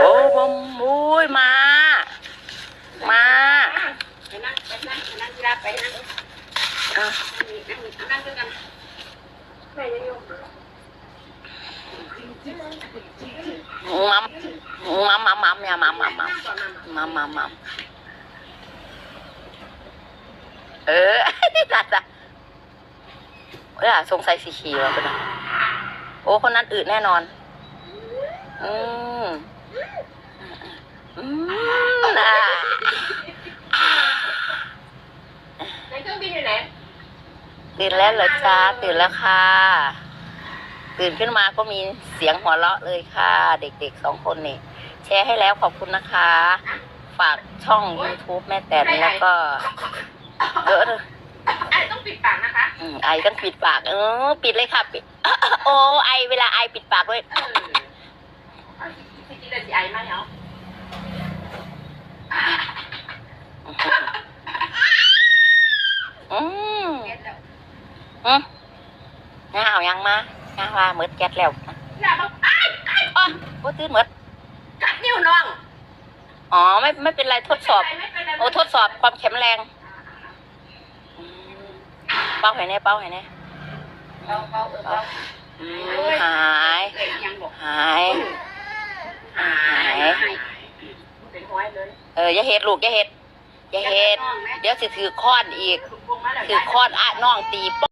โอ้บมมุ้ยมา มา ไปนั่งไปนั่งไปนั่งที่รับไปนั่งอะนั่งด้วยกันแม่ยังอยู่มัมมัมมัมมัมอย่ามัมมัมมัมก่อนมามัมมัมมัมเออจ้ะจ้ะเออสงสัยสีขีวะเป็นไงโอ้ คนนั้นอืดแน่นอน อืม ในเครื่องบินอยู่ไหนตื่นแล้วเหรอจ้าตื่นแล้วค่ะ ตื่นขึ้นมาก็มีเสียงหัวเราะเลยค่ะ เด็กๆสองคนนี่แชร์ให้แล้วขอบคุณนะคะ ฝากช่อง YouTube แม่แตนแล้วก็เออเออไอ้ต้องปิดปากนะคะ อืมไอต้องปิดปาก เออ ปิดเลยค่ะ ปิด โอ้ไอเวลาไอปิดปากด้วย เออเอาสิกินเลยสิไอ้มาเหรอ อืม เก็ตแล้ว อืมงาเอายังมาง้าว่ามืดแก๊สแล้วอย่าบอกไอ้ไอ้อ๋อโอ้ตื่นมืดกัดนิ้วน้อง อ๋อ ไม่ ไม่เป็นไร ทดสอบไม่เป็นไรโอ้ ทดสอบความแข็งแรงอืมเป้าไหนเนี่ยเป้าไหนเนี่ยเบาเบาเออเบาอืมหายเอ้ยยังบอกหาย หาย หายเป็นห้อยเลยเออ อย่าเฮ็ดลูก อย่าเฮ็ดอย่าเฮ็ด เดี๋ยวสิถือค้อนอีก ถือค้อนอะน้องตีป